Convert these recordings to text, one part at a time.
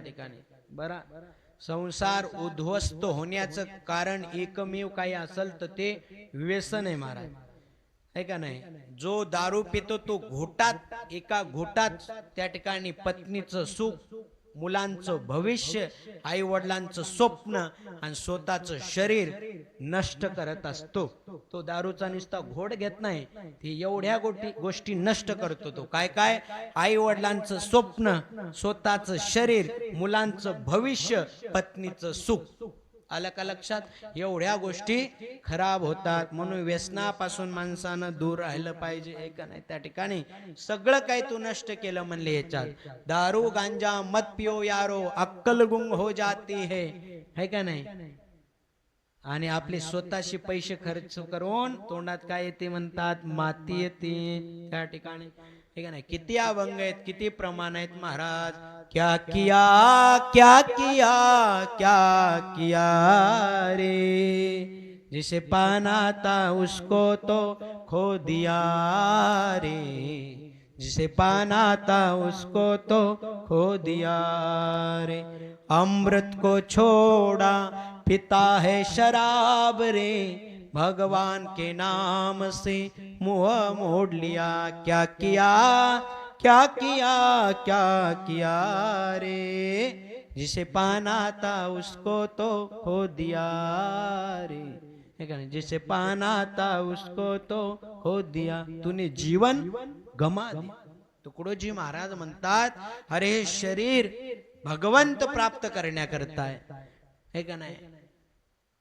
ठिकाणी. बरा. संसार उद्ध्वस्त होण्याचं कारण एकमेव काही असेल तर ते व्यसन आहे महाराज. आहे का नाही? जो दारू पितो तो घोटात एका घोटात त्या ठिकाणी पत्नीचं सुख मुलांचं भविष्य आई वडिलांचं स्वप्न आणि स्वतःचं शरीर नष्ट करत असतो. तो दारूचा नुसता घोड घेत नाही ती एवढ्या गोष्टी गोष्टी नष्ट करतो तो. काय काय? आई वडिलांचं स्वप्न स्वतःचं शरीर मुलांचं भविष्य पत्नीचं सुख. आलं का लक्षात एवढ्या गोष्टी खराब होतात. म्हणून व्यसनापासून माणसानं दूर राहिलं पाहिजे. हे का नाही? त्या ठिकाणी सगळं काही तू नष्ट केलं म्हणले याच्यात. दारू गांजा मत पिओ यारो अक्कल गुंग हो जाती है. है का नाही? आणि आपले स्वतःशी पैसे खर्च करून तोंडात काय येते म्हणतात? माती येते. त्या ठिकाणी हे का नाही, किती अभंग आहेत, किती प्रमाण आहेत महाराज? क्या किया क्या किया क्या किया रे? जिसे पाना था उसको तो खो दिया रे। जिसे पाना था उसको तो खो दिया रे। अमृत को छोड़ा, पिता है शराब रे। भगवान के नाम से मुँह मोड़ लिया। क्या किया? क्या किया? क्या किया रे? जिसे पाना था उसको तो खो दिया रे? जिसे पाना था उसको तो खो दिया। तूने जीवन गमा दिया तुकडोजी महाराज म्हणतात अरे शरीर भगवंत प्राप्त करण्याकरता आहे हे का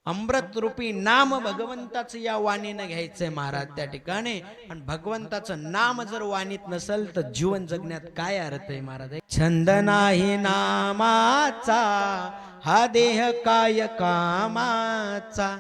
अमृत रूपी नाम भगवंताचं या वाणीनं घ्यायचंय महाराज त्या ठिकाणी. आणि भगवंताचं नाम जर वाणीत नसेल तर जीवन जगण्यात काय अर्थ आहे महाराज? छंद नाही नामाचा हा देह काय कामाचा?